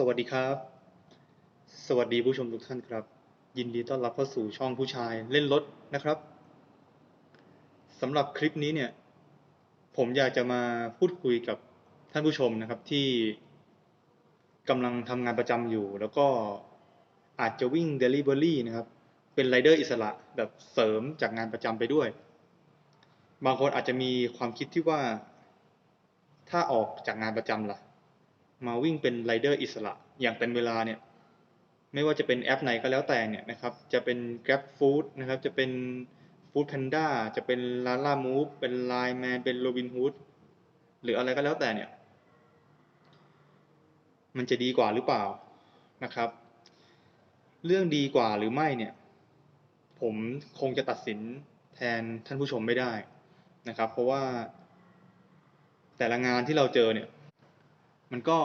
สวัสดีครับ สวัสดีผู้ชมทุกท่านครับ ยินดีต้อนรับเข้าสู่ช่องผู้ชายเล่นรถนะครับสำหรับคลิปนี้เนี่ย ผมอยากจะมาพูดคุยกับท่านผู้ชมนะครับที่กำลังทำงานประจำอยู่ แล้วก็อาจจะวิ่ง Delivery นะครับ เป็นไรเดอร์อิสระแบบเสริมจากงานประจำไปด้วย บางคนอาจจะมีความคิดที่ว่า ถ้าออกจากงานประจำล่ะ มาวิ่งเป็นไรเดอร์อิสระอย่างเต็มเวลาเนี่ยไม่ว่าจะเป็นแอปไหนก็แล้วแต่เนี่ยนะครับจะเป็น Grab Food นะครับจะเป็น Food Panda จะเป็น Lala Move เป็น Line Man เป็น Robinhood หรืออะไรก็แล้วแต่เนี่ยมันจะดีกว่าหรือเปล่านะครับ เรื่องดีกว่าหรือไม่เนี่ยผมคงจะตัดสินแทนท่านผู้ชมไม่ได้นะครับ เพราะว่าแต่ละงานที่เราเจอเนี่ย มันก็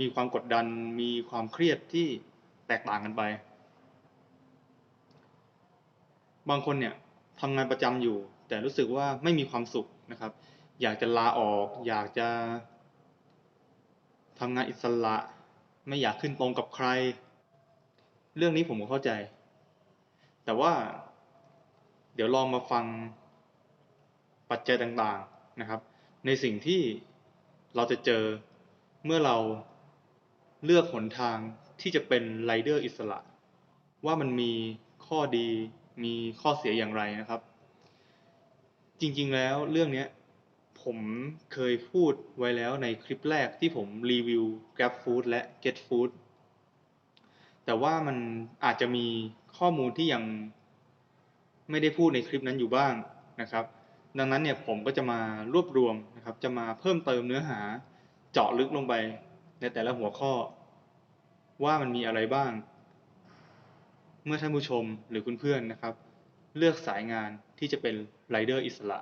มีความกดดันมีความเครียดที่แตกต่างกันไป บางคนเนี่ยทำงานประจำอยู่ แต่รู้สึกว่าไม่มีความสุขนะครับ อยากจะลาออก อยากจะทำงานอิสระ ไม่อยากขึ้นตรงกับใคร เรื่องนี้ผมก็เข้าใจ แต่ว่าเดี๋ยวลองมาฟังปัจจัยต่างๆนะครับ ในสิ่งที่เราจะเจอ เมื่อเราเลือกหนทางที่จะเป็นไรเดอร์อิสระ ว่ามันมีข้อดีมีข้อเสียอย่างไรนะครับ จริงๆแล้วเรื่องนี้ผมเคยพูดไว้แล้วในคลิปแรกที่ผมรีวิว Grab Food และ Get Food แต่ว่ามันอาจจะมีข้อมูลที่ยังไม่ได้พูดในคลิปนั้นอยู่บ้างนะครับ ดังนั้นเนี่ยผมก็จะมารวบรวมนะครับ จะมาเพิ่มเติมเนื้อหา เจาะลึกลงไป ในแต่ละหัวข้อ ว่ามันมีอะไรบ้าง เมื่อท่านผู้ชมหรือคุณเพื่อนนะครับ เลือกสายงานที่จะเป็นไรเดอร์อิสระ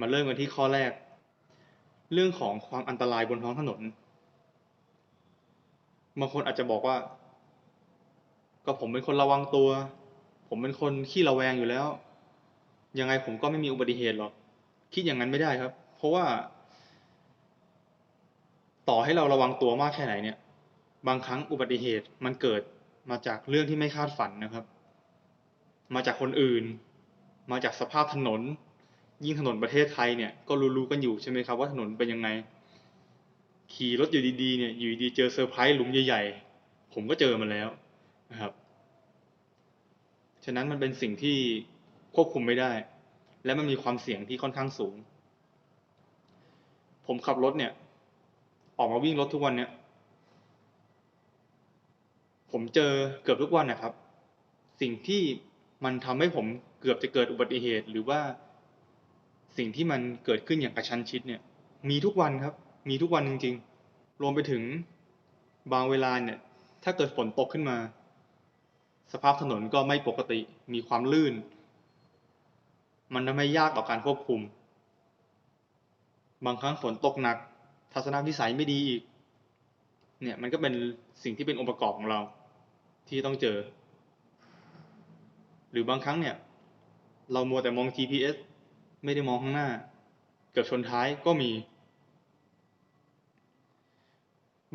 มาเริ่มกันที่ข้อแรก เรื่องของความอันตรายบนท้องถนนบางคนอาจจะบอกว่า ก็ผมเป็นคนระวังตัว ผมเป็นคนขี้ระแวงอยู่แล้ว ยังไงผมก็ไม่มีอุบัติเหตุหรอก คิดอย่างนั้นไม่ได้ครับ เพราะว่า ต่อให้เราระวังตัวมากแค่ไหนเนี่ย บางครั้งอุบัติเหตุมันเกิดมาจากเรื่องที่ไม่คาดฝันนะครับ มาจากคนอื่น มาจากสภาพถนน ยิ่งถนนประเทศไทยเนี่ยก็รู้ๆกันอยู่ใช่ไหมครับว่าถนนเป็นยังไง ขี่รถอยู่ดีๆเนี่ยอยู่ดีเจอเซอร์ไพรส์หลุมใหญ่ๆ ผมก็เจอมาแล้วนะครับ ฉะนั้นมันเป็นสิ่งที่ควบคุมไม่ได้ และมันมีความเสี่ยงที่ค่อนข้างสูง ผมขับรถเนี่ย ออกมาวิ่งรถทุกวันเนี่ย ผมเจอเกือบทุกวันนะครับ สิ่งที่มันทำให้ผมเกือบจะเกิดอุบัติเหตุ หรือว่าสิ่งที่มันเกิดขึ้นอย่างกระชั้นชิดเนี่ย มีทุกวันครับ มีทุกวันจริง ๆ รวมไปถึงบางเวลาเนี่ย ถ้าเกิดฝนตกขึ้นมา สภาพถนนก็ไม่ปกติ มีความลื่น มันทำให้ยากต่อการควบคุม บางครั้งฝนตกหนัก ทัศนวิสัยไม่ดีอีก เนี่ยมันก็เป็นสิ่งที่เป็นองค์ประกอบของเรา ที่ต้องเจอ หรือบางครั้งเนี่ย เรามัวแต่มอง GPS ไม่ได้มองข้างหน้า เกือบชนท้ายก็มี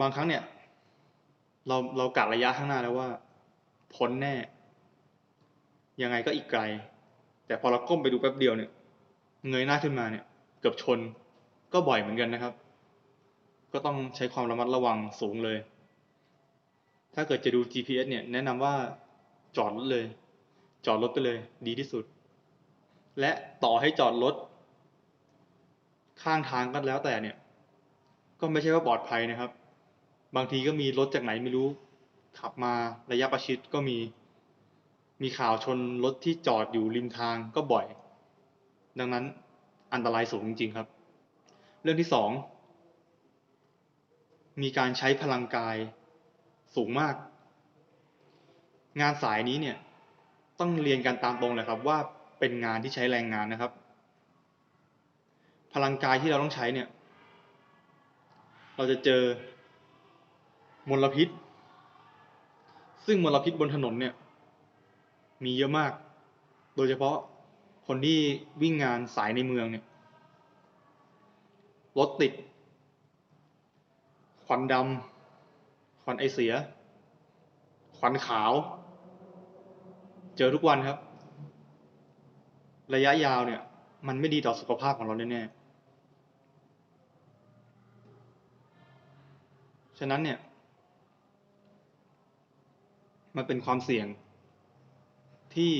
บางครั้งเนี่ย เราเรากะระยะข้างหน้าแล้วว่าพ้นแน่ ยังไงก็อีกไกล แต่พอเราก้มไปดูแป๊บเดียวเนี่ย เงยหน้าขึ้นมาเนี่ย เกือบชนก็บ่อยเหมือนกันนะครับ ก็ต้องใช้ความระมัดระวังสูงเลย ถ้าเกิดจะดู GPS เนี่ยแนะนำว่าจอดรถเลย จอดรถไปเลยดีที่สุด และต่อให้จอดรถข้างทางก็แล้วแต่เนี่ย ก็ไม่ใช่ว่าปลอดภัยนะครับ บางทีก็มีรถจากไหนไม่รู้ ขับมาระยะประชิดก็มี มีข่าวชนรถที่จอดอยู่ริมทางก็บ่อย ดังนั้นอันตรายสูงจริงๆครับ เรื่องที่สอง มีการใช้พลังกายสูงมาก งานสายนี้เนี่ยต้องเรียนกันตามตรงเลยครับ ว่าเป็นงานที่ใช้แรงงานนะครับ พลังกายที่เราต้องใช้เนี่ย เราจะเจอมลพิษ ซึ่งมลพิษบนถนนเนี่ย มีเยอะมาก โดยเฉพาะคนที่วิ่งงานสายในเมืองเนี่ยรถติด ควันดำควันไอเสีย ควันขาว เจอทุกวันครับ ระยะยาวเนี่ย มันไม่ดีต่อสุขภาพของเราแน่ๆฉะนั้นเนี่ย มันเป็นความเสี่ยงที่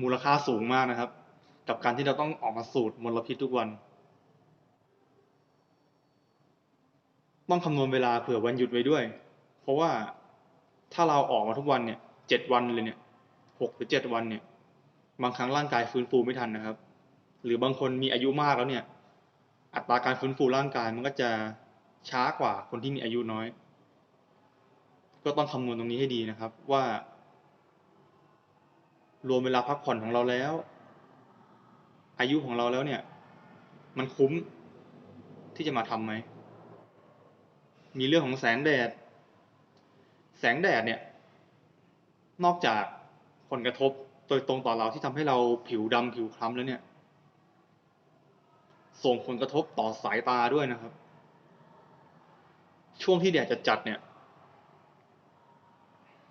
มูลค่าสูงมากนะครับ กับการที่เราต้องออกมาสูดมลพิษทุกวัน ต้องคำนวณเวลาเผื่อวันหยุดไว้ด้วย เพราะว่าถ้าเราออกมาทุกวันเนี่ยเจ็ดวันเลยเนี่ยหกหรือเจ็ดวันเนี่ย บางครั้งร่างกายฟื้นฟูไม่ทันนะครับ หรือบางคนมีอายุมากแล้วเนี่ย อัตราการฟื้นฟูร่างกายมันก็จะช้ากว่าคนที่มีอายุน้อย ก็ต้องคำนวณตรงนี้ให้ดีนะครับ ว่า รวมเวลาพักผ่อนของเราแล้ว อายุของเราแล้วเนี่ย มันคุ้มที่จะมาทำไหม มีเรื่องของแสงแดด แสงแดดเนี่ย นอกจากผลกระทบโดยตรงต่อเราที่ทำให้เราผิวดำผิวคล้ำแล้วเนี่ย ส่งผลกระทบต่อสายตาด้วยนะครับ ช่วงที่แดดจะจัดเนี่ย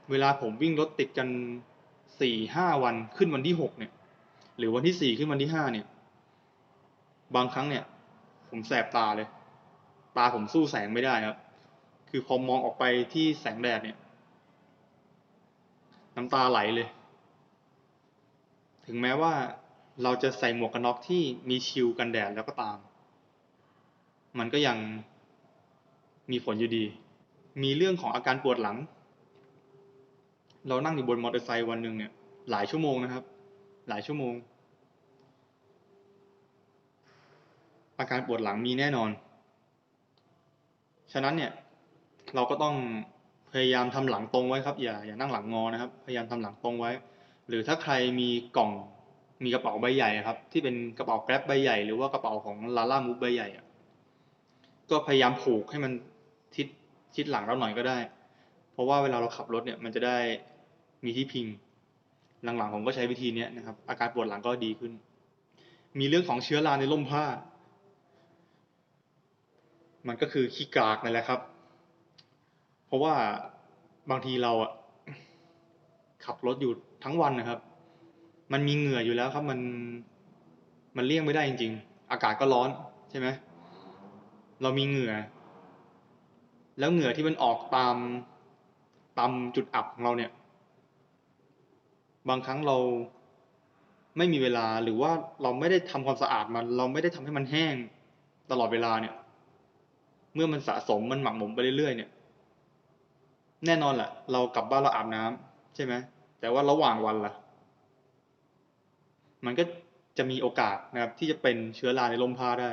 เวลาผมวิ่งรถติดกันสี่ห้าวันขึ้นวันที่หกเนี่ย หรือวันที่สี่ขึ้นวันที่ห้าเนี่ย บางครั้งเนี่ย ผมแสบตาเลย ตาผมสู้แสงไม่ได้ครับ คือพอมองออกไปที่แสงแดดเนี่ยน้ำตาไหลเลย ถึงแม้ว่าเราจะใส่หมวกกันน็อกที่มีชิลกันแดดแล้วก็ตาม มันก็ยังมีผลอยู่ดี มีเรื่องของอาการปวดหลัง เรานั่งอยู่บนมอเตอร์ไซค์วันหนึ่งเนี่ย หลายชั่วโมงนะครับ หลายชั่วโมง อาการปวดหลังมีแน่นอน ฉะนั้นเนี่ย เราก็ต้องพยายามทำหลังตรงไว้ครับอย่าอย่านั่งหลังงอนะครับ พยายามทำหลังตรงไว้ หรือถ้าใครมีกล่องมีกระเป๋าใบใหญ่ครับ ที่เป็นกระเป๋าแกร็บใบใหญ่หรือว่ากระเป๋าของลาล่ามูฟใบใหญ่ก็พยายามผูกให้มันทิศทิศหลังเราหน่อยก็ได้ เพราะว่าเวลาเราขับรถเนี่ยมันจะได้มีที่พิง หลังๆผมก็ใช้วิธีนี้นะครับ อาการปวดหลังก็ดีขึ้น มีเรื่องของเชื้อราในร่มผ้า มันก็คือขี้กากนั่นแหละครับ เพราะว่าบางทีเราอะขับรถอยู่ทั้งวันนะครับ มันมีเหงื่ออยู่แล้วครับ มันมันเลี่ยงไม่ได้จริง ๆ อากาศก็ร้อนใช่ไหมเรามีเหงื่อ แล้วเหงื่อที่มันออกตามตามจุดอับของเราเนี่ย บางครั้งเราไม่มีเวลาหรือว่าเราไม่ได้ทำความสะอาดมัน เราไม่ได้ทำให้มันแห้งตลอดเวลาเนี่ย เมื่อมันสะสมมันหมักหมมไปเรื่อยๆเนี่ย แน่นอนแหละเรากลับบ้านเราอาบน้ำใช่ไหมแต่ว่าระหว่างวันล่ะ มันก็จะมีโอกาสนะครับ ที่จะเป็นเชื้อราในลมผ้าได้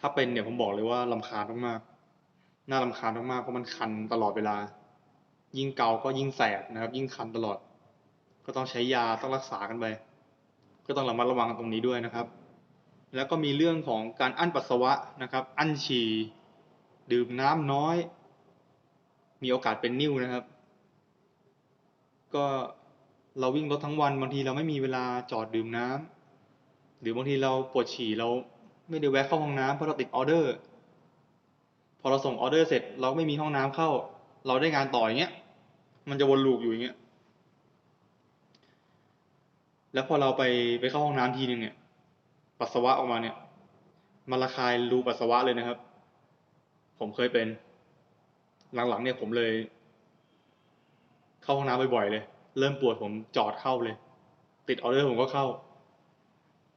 ถ้าเป็นเนี่ยผมบอกเลยว่าลำคาญมากๆน่าลำคาญมากๆเพราะมันคันตลอดเวลา ยิ่งเกาก็ยิ่งแสบนะครับ ยิ่งคันตลอด ก็ต้องใช้ยาต้องรักษากันไปก็ต้องระมัดระวังตรงนี้ด้วยนะครับ แล้วก็มีเรื่องของการอั้นปัสสาวะนะครับ อั้นฉี่ดื่มน้ำน้อย มีโอกาสเป็นนิ่วนะครับ ก็เราวิ่งรถทั้งวันบางทีเราไม่มีเวลาจอดดื่มน้ำหรือบางทีเราปวดฉี่เราไม่ได้แวะเข้าห้องน้ำเพราะเราติดออเดอร์ พอเราส่งออเดอร์เสร็จ เราไม่มีห้องน้ำเข้า เราได้งานต่ออย่างเงี้ย มันจะวนลูปอยู่อย่างเงี้ย แล้วพอเราไปไปเข้าห้องน้ำทีนึงเนี่ย ปัสสาวะออกมาเนี่ยมันระคายรูปัสสาวะเลยนะครับ ผมเคยเป็น หลังๆเนี่ยผมเลย เข้าห้องน้ำบ่อยๆเลย เริ่มปวดผมจอดเข้าเลย ติดออเดอร์ผมก็เข้า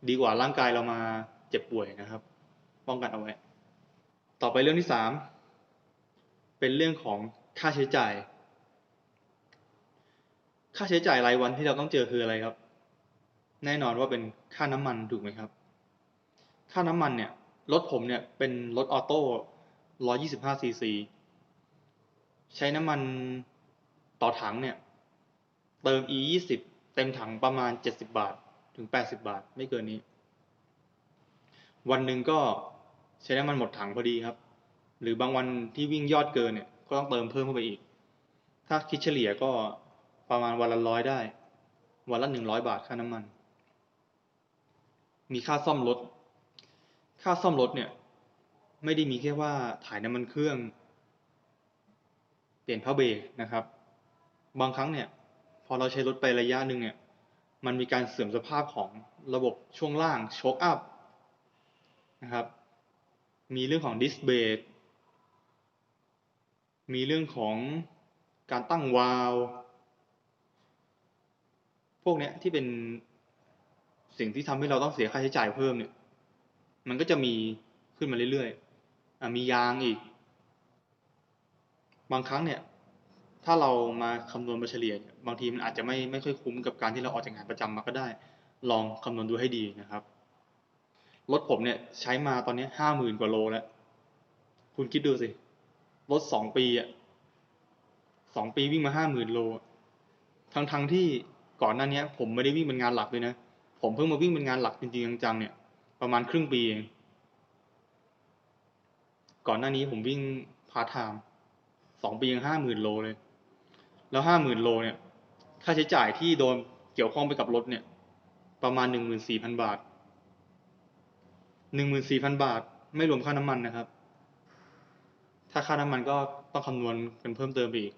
ดีกว่าร่างกายเรามาเจ็บป่วยนะครับ ป้องกันเอาไว้ ต่อไปเรื่องที่สามเป็นเรื่องของค่าใช้จ่าย ค่าใช้จ่ายรายวันที่เราต้องเจอคืออะไรครับ แน่นอนว่าเป็นค่าน้ำมันถูกไหมครับ ค่าน้ำมันเนี่ยรถผมเนี่ยเป็นรถออโต้125ซีซี ใช้น้ำมันต่อถังเนี่ย เติม E 20เต็มถังประมาณ70บาทถึง80บาท ไม่เกินนี้ วันหนึ่งก็ใช้น้ำมันหมดถังพอดีครับ หรือบางวันที่วิ่งยอดเกินเนี่ย ก็ต้องเติมเพิ่มเข้าไปอีก ถ้าคิดเฉลี่ยก็ประมาณวันละร้อยได้ วันละหนึ่งร้อยบาทค่าน้ำมัน มีค่าซ่อมรถ ค่าซ่อมรถเนี่ย ไม่ได้มีแค่ว่าถ่ายน้ำมันเครื่อง เปลี่ยนผ้าเบรกนะครับ บางครั้งเนี่ยพอเราใช้รถไประยะหนึ่งเนี่ยมันมีการเสื่อมสภาพของระบบช่วงล่างโชคอัพนะครับมีเรื่องของดิสเบรกมีเรื่องของการตั้งวาลพวกเนี้ยที่เป็นสิ่งที่ทำให้เราต้องเสียค่าใช้จ่ายเพิ่มเนี่ย มันก็จะมีขึ้นมาเรื่อยๆอะมียางอีก บางครั้งเนี่ย ถ้าเรามาคำนวณมาเฉลี่ย บางทีมันอาจจะไม่ไม่ค่อยคุ้มกับการที่เราออกจากงานประจำมาก็ได้ ลองคำนวณดูให้ดีนะครับ รถผมเนี่ยใช้มาตอนนี้ห้าหมื่นกว่าโลแล้ว คุณคิดดูสิ รถสองปีอะสองปีวิ่งมาห้าหมื่นโล ทั้งทั้งที่ก่อนหน้านี้ผมไม่ได้วิ่งเป็นงานหลักเลยนะ ผมเพิ่งมาวิ่งเป็นงานหลักจริงๆจังๆเนี่ย ประมาณครึ่งปีเอง ก่อนหน้านี้ผมวิ่งพาร์ทไทม์ สองปียังห้าหมื่นโลเลย แล้วห้าหมื่นโลเนี่ย ค่าใช้จ่ายที่โดนเกี่ยวข้องไปกับรถเนี่ย ประมาณหนึ่งหมื่นสี่พันบาทหนึ่งหมื่นสี่พันบาท ไม่รวมค่าน้ำมันนะครับ ถ้าค่าน้ำมันก็ต้องคำนวณกันเพิ่มเติมไปอีก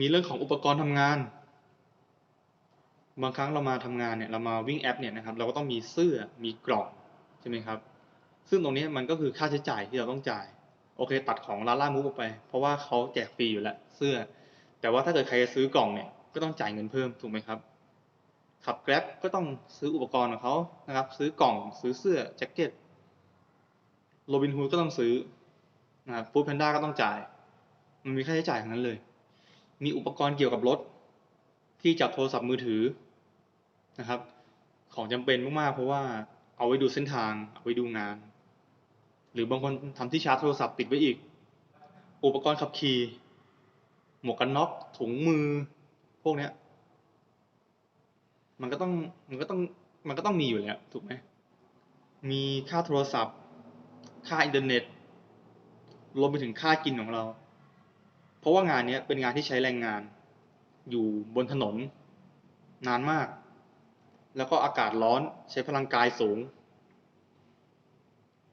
มีเรื่องของอุปกรณ์ทำงาน บางครั้งเรามาทำงานเนี่ยเรามาวิ่งแอปเนี่ยนะครับ เราก็ต้องมีเสื้อมีกล่องใช่ไหมครับ ซึ่งตรงนี้มันก็คือค่าใช้จ่ายที่เราต้องจ่าย โอเค ตัดของลาล่ามูฟออกไป เพราะว่าเขาแจกฟรีอยู่แล้วเสื้อ แต่ว่าถ้าเกิดใครจะซื้อกล่องเนี่ยก็ต้องจ่ายเงินเพิ่มถูกไหมครับ ขับแกร็บก็ต้องซื้ออุปกรณ์ของเขานะครับ ซื้อกล่องซื้อเสื้อแจ็คเก็ตโรบินฮูดก็ต้องซื้อนะครับฟู้ดแพนด้าก็ต้องจ่าย มันมีค่าใช้จ่ายทั้งนั้นเลย มีอุปกรณ์เกี่ยวกับรถ ที่จับโทรศัพท์มือถือนะครับ ของจำเป็นมากๆ เพราะว่าเอาไว้ดูเส้นทาง เอาไว้ดูงาน หรือบางคนทำที่ชาร์จโทรศัพท์ติดไว้อีก อุปกรณ์ขับขี่หมวกกันน็อกถุงมือ พวกเนี้ย มันก็ต้องมันก็ต้องมันก็ต้องมีอยู่แล้ว ถูกไหมมีค่าโทรศัพท์ ค่าอินเทอร์เน็ตรวมไปถึงค่ากินของเรา เพราะว่างานนี้เป็นงานที่ใช้แรงงาน อยู่บนถนน นานมาก แล้วก็อากาศร้อนใช้พลังกายสูง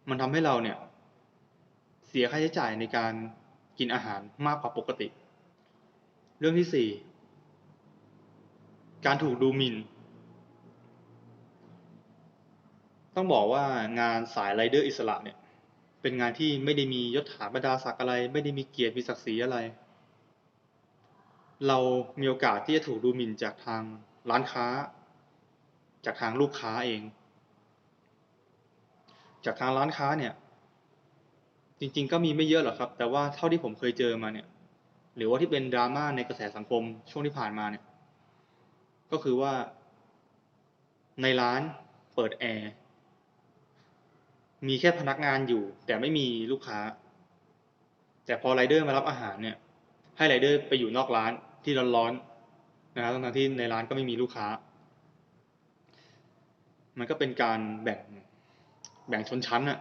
มันทำให้เราเนี่ย เสียค่าใช้จ่ายในการกินอาหารมากกว่าปกติ เรื่องที่สี่การถูกดูหมิ่น ต้องบอกว่างานสายไรเดอร์อิสระเนี่ย เป็นงานที่ไม่ได้มียศถาบรรดาศักดิ์อะไร ไม่ได้มีเกียรติมีศักดิ์ศรีอะไร เรามีโอกาสที่จะถูกดูหมิ่นจากทางร้านค้า จากทางลูกค้าเอง จากทางร้านค้าเนี่ย จริง ๆ ก็มีไม่เยอะหรอกครับ แต่ว่าเท่าที่ผมเคยเจอมาเนี่ย หรือว่าที่เป็นดราม่าในกระแสสังคมช่วงที่ผ่านมาเนี่ย ก็คือว่า ในร้านเปิดแอร์มีแค่พนักงานอยู่ แต่ไม่มีลูกค้า แต่พอไรเดอร์มารับอาหารเนี่ย ให้ไรเดอร์ไปอยู่นอกร้านที่ร้อนๆนะครับทั้งที่ในร้านก็ไม่มีลูกค้า มันก็เป็นการแบ่ง แบ่งชนชั้นอะ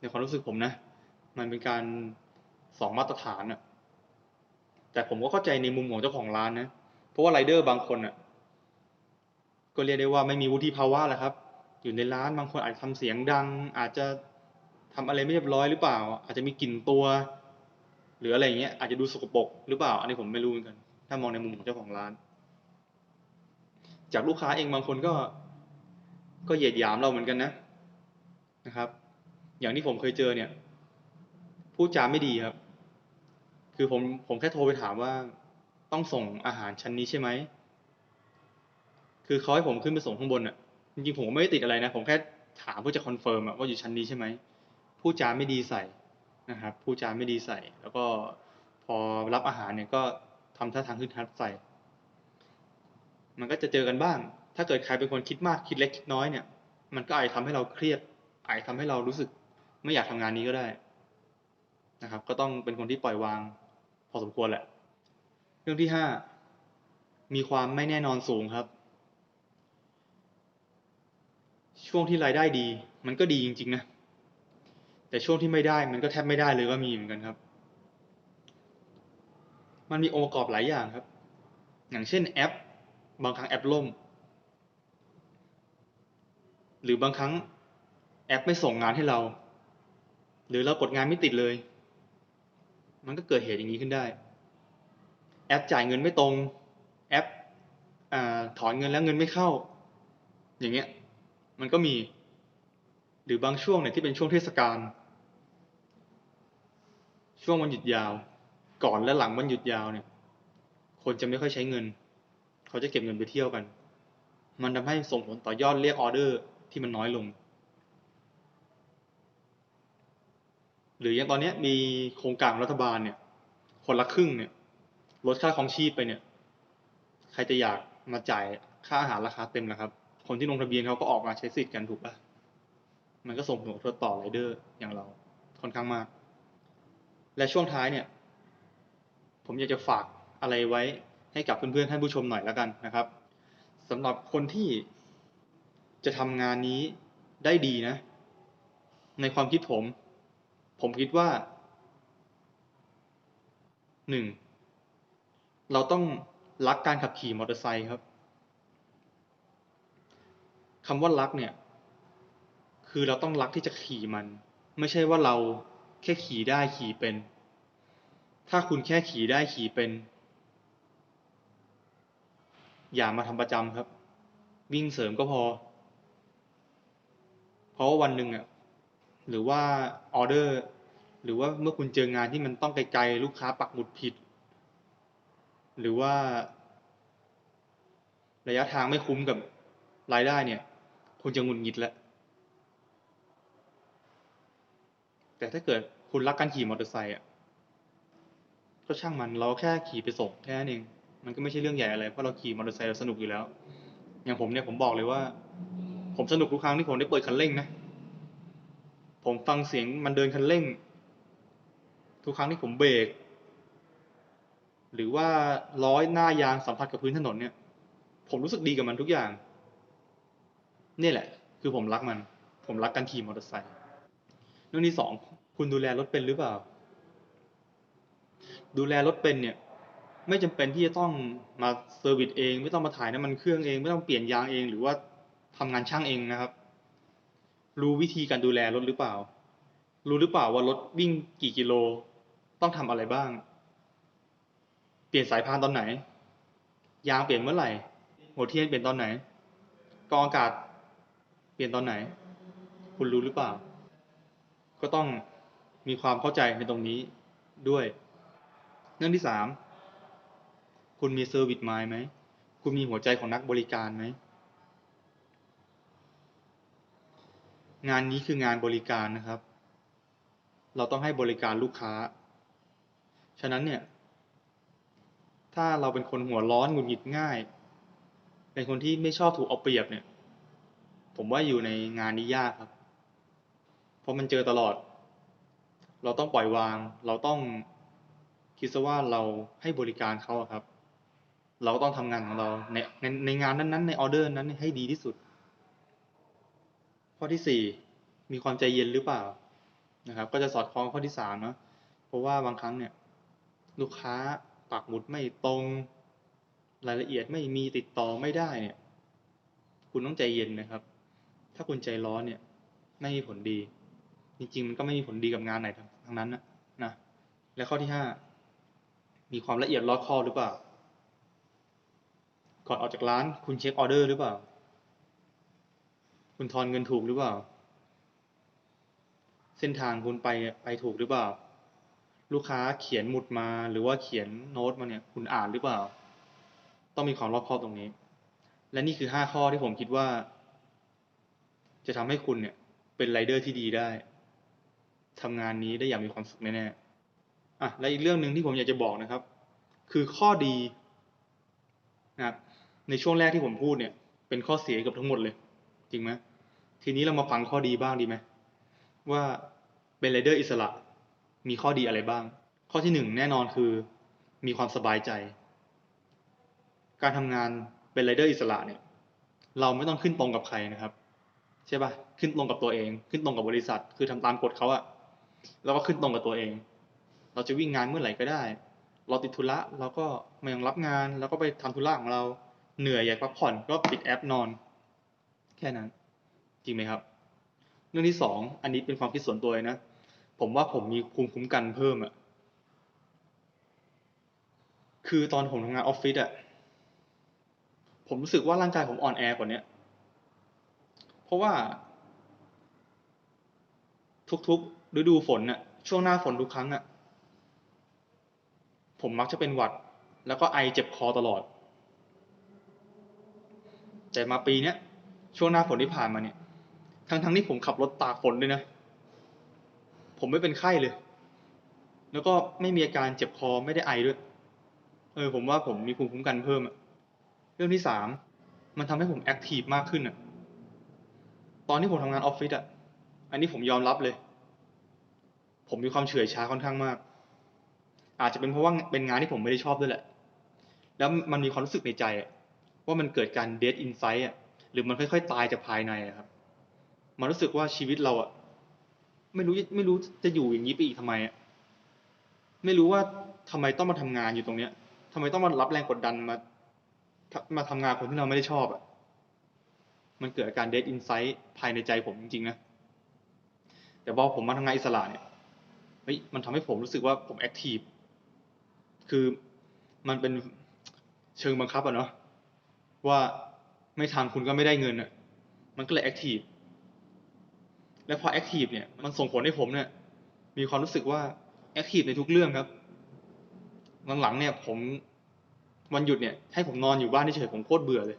ในความรู้สึกผมนะ มันเป็นการสองมาตรฐานอะแต่ผมก็เข้าใจในมุมของเจ้าของร้านนะ เพราะว่าไรเดอร์บางคนอะก็เรียกได้ว่าไม่มีวุฒิภาวะแหละครับ อยู่ในร้านบางคนอาจจะทำเสียงดัง อาจจะทำอะไรไม่เรียบร้อยหรือเปล่า อาจจะมีกลิ่นตัว หรืออะไรเงี้ยอาจจะดูสกปรกหรือเปล่า อันนี้ผมไม่รู้เหมือนกัน ถ้ามองในมุมของเจ้าของร้าน จากลูกค้าเองบางคนก็ ก็เหยียดหยามเราเหมือนกันนะ นะครับ อย่างที่ผมเคยเจอเนี่ยพูดจาไม่ดีครับ คือผมผมแค่โทรไปถามว่าต้องส่งอาหารชั้นนี้ใช่ไหม คือเขาให้ผมขึ้นไปส่งข้างบนอะ จริงๆผมไม่ได้ติดอะไรนะ ผมแค่ถามเพื่อจะคอนเฟิร์มอะว่าอยู่ชั้นนี้ใช่ไหม พูดจาไม่ดีใส่นะครับ พูดจาไม่ดีใส่ แล้วก็พอรับอาหารเนี่ยก็ทำท่าทางขึ้นทัดใส่ มันก็จะเจอกันบ้าง ถ้าเกิดใครเป็นคนคิดมากคิดเล็กคิดน้อยเนี่ย มันก็อาจจะทำให้เราเครียด อาจทำให้เรารู้สึกไม่อยากทำงานนี้ก็ได้นะครับ ก็ต้องเป็นคนที่ปล่อยวาง พอสมควรแหละ เรื่องที่ห้ามีความไม่แน่นอนสูงครับ ช่วงที่รายได้ดี มันก็ดีจริง ๆ นะ แต่ช่วงที่ไม่ได้มันก็แทบไม่ได้เลยก็มีเหมือนกันครับ มันมีองค์ประกอบหลายอย่างครับ อย่างเช่นแอป บางครั้งแอปล่ม หรือบางครั้ง แอปไม่ส่งงานให้เรา หรือเรากดงานไม่ติดเลย มันก็เกิดเหตุอย่างนี้ขึ้นได้ แอปจ่ายเงินไม่ตรง แอปอถอนเงินแล้วเงินไม่เข้า อย่างเงี้ย มันก็มี หรือบางช่วงเนี่ยที่เป็นช่วงเทศกาล ช่วงวันหยุดยาว ก่อนและหลังวันหยุดยาวเนี่ย คนจะไม่ค่อยใช้เงิน เขาจะเก็บเงินไปเที่ยวกัน มันทำให้ส่งผลต่อยอดเรียกออเดอร์ที่มันน้อยลง หรืออย่างตอนนี้มีโครงการของรัฐบาลเนี่ย คนละครึ่งเนี่ยลดค่าครองชีพไปเนี่ย ใครจะอยากมาจ่ายค่าอาหารราคาเต็มนะครับ คนที่ลงทะเบียนเขาก็ออกมาใช้สิทธิ์กันถูกปะมันก็ส่งผลกระทบต่อไรเดอร์อย่างเราค่อนข้างมาก และช่วงท้ายเนี่ย ผมอยากจะฝากอะไรไว้ให้กับเพื่อนๆท่านผู้ชมหน่อยแล้วกันนะครับสำหรับคนที่จะทำงานนี้ได้ดีนะ ในความคิดผม ผมคิดว่าหนึ่งเราต้องรักการขับขี่มอเตอร์ไซค์ครับคำว่ารักเนี่ย คือเราต้องรักที่จะขี่มัน ไม่ใช่ว่าเราแค่ขี่ได้ขี่เป็น ถ้าคุณแค่ขี่ได้ขี่เป็น อย่ามาทำประจำครับ วิ่งเสริมก็พอ เพราะว่าวันหนึ่งอะ หรือว่าออเดอร์ หรือว่าเมื่อคุณเจองานที่มันต้องไกลๆลูกค้าปักหมุดผิด หรือว่า ระยะทางไม่คุ้มกับรายได้เนี่ย คุณจะหงุดหงิดแล้ว แต่ถ้าเกิดคุณรักการขี่มอเตอร์ไซค์อะก็ช่างมันเราแค่ขี่ไปส่งแค่นั้นเองมันก็ไม่ใช่เรื่องใหญ่อะไร เพราะเราขี่มอเตอร์ไซค์เราสนุกอยู่แล้ว อย่างผมเนี่ยผมบอกเลยว่า ผมสนุกทุกครั้งที่ผมได้เปิดคันเร่งนะ ผมฟังเสียงมันเดินคันเร่ง ทุกครั้งที่ผมเบรกหรือว่าล้อยหน้ายางสัมผัสกับพื้นถนนเนี่ย ผมรู้สึกดีกับมันทุกอย่าง นี่แหละ คือผมรักมัน ผมรักการขี่มอเตอร์ไซค์เรื่องที่สองคุณดูแลรถเป็นหรือเปล่า ดูแลรถเป็นเนี่ย ไม่จำเป็นที่จะต้องมาเซอร์วิสเอง ไม่ต้องมาถ่ายน้ำมันเครื่องเอง ไม่ต้องเปลี่ยนยางเอง หรือว่าทำงานช่างเองนะครับ รู้วิธีการดูแลรถหรือเปล่า รู้หรือเปล่าว่ารถวิ่งกี่กิโล ต้องทำอะไรบ้าง เปลี่ยนสายพานตอนไหน ยางเปลี่ยนเมื่อไหร่ หัวเทียนเปลี่ยนตอนไหน กองอากาศ เปลี่ยนตอนไหน คุณรู้หรือเปล่า ก็ต้องมีความเข้าใจในตรงนี้ด้วย เรื่องที่สาม คุณมีเซอร์วิสไมายไหม คุณมีหัวใจของนักบริการไหม งานนี้คืองานบริการนะครับ เราต้องให้บริการลูกค้า ฉะนั้นเนี่ย ถ้าเราเป็นคนหัวร้อนหงุดหงิดง่าย เป็นคนที่ไม่ชอบถูกเอาเปรียบเนี่ย ผมว่าอยู่ในงานนี้ยากครับ เพราะมันเจอตลอด เราต้องปล่อยวาง เราต้องคิดซะว่าเราให้บริการเขาครับ เราก็ต้องทำงานของเราในในในงานนั้นๆ ในออเดอร์นั้นให้ดีที่สุด ข้อที่สี่มีความใจเย็นหรือเปล่านะครับ ก็จะสอดคล้องข้อที่สามเนาะเพราะว่าบางครั้งเนี่ยลูกค้าปักหมุดไม่ตรงรายละเอียดไม่มีติดต่อไม่ได้เนี่ย คุณต้องใจเย็นนะครับ ถ้าคุณใจร้อนเนี่ยไม่มีผลดี จริงๆ มันก็ไม่มีผลดีกับงานไหนทั้งนั้นนะนะและข้อที่ห้ามีความละเอียดรอบคอบหรือเปล่าก่อนออกจากร้านคุณเช็คออเดอร์หรือเปล่า คุณทอนเงินถูกหรือเปล่า เส้นทางคุณไปไปถูกหรือเปล่า ลูกค้าเขียนหมุดมาหรือว่าเขียนโน้ตมาเนี่ย คุณอ่านหรือเปล่า ต้องมีความรอบคอบตรงนี้ และนี่คือห้าข้อที่ผมคิดว่า จะทำให้คุณเนี่ย เป็นไรเดอร์ที่ดีได้ทำงานนี้ได้อย่างมีความสุขแน่ๆอะและอีกเรื่องหนึ่งที่ผมอยากจะบอกนะครับ คือข้อดีนะครับในช่วงแรกที่ผมพูดเนี่ย เป็นข้อเสียกับทั้งหมดเลย จริงไหมทีนี้เรามาฟังข้อดีบ้างดีไหมว่าเป็นไรเดอร์อิสระ มีข้อดีอะไรบ้าง ข้อที่หนึ่งแน่นอนคือมีความสบายใจ การทำงานเป็นไรเดอร์อิสระเนี่ย เราไม่ต้องขึ้นตรงกับใครนะครับใช่ปะขึ้นตรงกับตัวเอง ขึ้นตรงกับบริษัท คือทำตามกฎเขาอะแล้วก็ขึ้นตรงกับตัวเอง เราจะวิ่งงานเมื่อไหร่ก็ได้ เราติดธุระเราก็ไม่ต้องรับงาน แล้วก็ไปทำธุระของเรา เหนื่อยอยากพักผ่อนก็ปิดแอปนอน แค่นั้น จริงไหมครับ เรื่องที่สองอันนี้เป็นความคิดส่วนตัวเลยนะ ผมว่าผมมีภูมิคุ้มกันเพิ่มอะคือตอนผมทำงานออฟฟิศอะผมรู้สึกว่าร่างกายผมอ่อนแอกว่านี้เพราะว่า ทุกๆฤดูฝนน่ะ ช่วงหน้าฝนทุกครั้งอะผมมักจะเป็นหวัด แล้วก็ไอเจ็บคอตลอด แต่มาปีเนี้ย ช่วงหน้าฝนที่ผ่านมาเนี่ย ทั้งๆที่ผมขับรถตากฝนด้วยนะ ผมไม่เป็นไข้เลย แล้วก็ไม่มีอาการเจ็บคอไม่ได้ไอด้วย เออ ผมว่าผมมีภูมิคุ้มกันเพิ่มอะเรื่องที่สามมันทำให้ผมแอคทีฟมากขึ้นอะตอนที่ผมทำงานออฟฟิศอะอันนี้ผมยอมรับเลย ผมมีความเฉื่อยช้าค่อนข้างมาก อาจจะเป็นเพราะว่าเป็นงานที่ผมไม่ได้ชอบด้วยแหละ แล้วมันมีความรู้สึกในใจว่ามันเกิดการเดทอินไซต์อะ หรือมันค่อย ๆ ตายจากภายในอะครับ มันรู้สึกว่าชีวิตเราอะไม่รู้ไม่รู้จะอยู่อย่างนี้ไปอีกทำไมอะไม่รู้ว่าทำไมต้องมาทำงานอยู่ตรงเนี้ยทำไมต้องมารับแรงกดดันมามาทำงานคนที่เราไม่ได้ชอบอะมันเกิดอาการเดทอินไซต์ภายในใจผมจริงๆนะแต่พอผมมาทำงานอิสระเนี่ยเฮ้ยมันทำให้ผมรู้สึกว่าผมแอคทีฟคือมันเป็นเชิงบังคับอะเนาะว่า ไม่ทำคุณก็ไม่ได้เงินอะมันก็เลยแอคทีฟ และพอแอคทีฟเนี่ย มันส่งผลให้ผมเนี่ย มีความรู้สึกว่าแอคทีฟในทุกเรื่องครับ หลังๆเนี่ย ผมวันหยุดเนี่ย ให้ผมนอนอยู่บ้านเฉยผมโคตรเบื่อเลย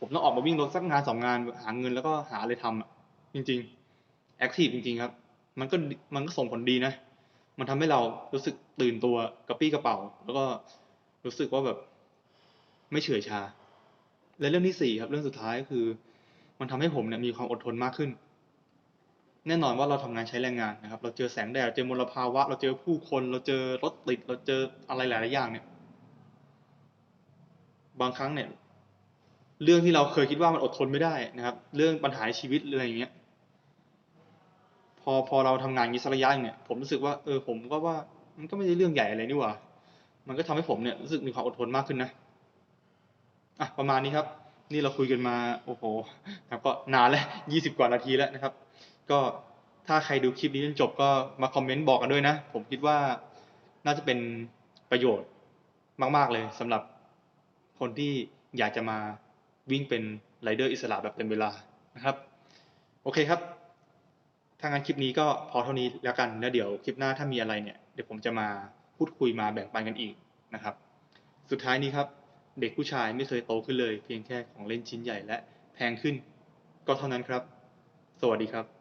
ผมต้องออกมาวิ่งรถสักงานสองงานหาเงินแล้วก็หาอะไรทำอะ จริงๆแอคทีฟจริง ๆ ครับ มันก็มันก็ส่งผลดีนะ มันทำให้เรารู้สึกตื่นตัวกระปี้กระเป๋า แล้วก็รู้สึกว่าแบบ ไม่เฉื่อยชา และเรื่องที่สี่ครับเรื่องสุดท้ายก็คือ มันทำให้ผมเนี่ยมีความอดทนมากขึ้น แน่นอนว่าเราทำงานใช้แรงงานนะครับ เราเจอแสงแดดเจอมลภาวะ เราเจอผู้คน เราเจอรถติด เราเจออะไรหลายๆอย่างเนี่ย บางครั้งเนี่ย เรื่องที่เราเคยคิดว่ามันอดทนไม่ได้นะครับ เรื่องปัญหาชีวิตอะไรอย่างเงี้ยพอพอเราทำงานย่งนี้สักระยะเนี่ย ผมรู้สึกว่าเออผมก็ว่ามันก็ไม่ใช่เรื่องใหญ่อะไรนี่หว่า มันก็ทำให้ผมเนี่ยรู้สึกมีความอดทนมากขึ้นนะ อะประมาณนี้ครับ นี่เราคุยกันมาโอ้โหครับก็นานแล้วยี่สิบกว่านาทีแล้วนะครับ ก็ถ้าใครดูคลิปนี้จนจบก็มาคอมเมนต์บอกกันด้วยนะ ผมคิดว่าน่าจะเป็นประโยชน์มาก ๆ เลยสำหรับคนที่อยากจะมาวิ่งเป็นไรเดอร์อิสระแบบเต็มเวลานะครับ โอเคครับถ้างั้นคลิปนี้ก็พอเท่านี้แล้วกันแล้วเดี๋ยวคลิปหน้าถ้ามีอะไรเนี่ยเดี๋ยวผมจะมาพูดคุยมาแบ่งปันกันอีกนะครับ สุดท้ายนี้ครับ เด็กผู้ชายไม่เคยโตขึ้นเลย เพียงแค่ของเล่นชิ้นใหญ่และแพงขึ้น ก็เท่านั้นครับ สวัสดีครับ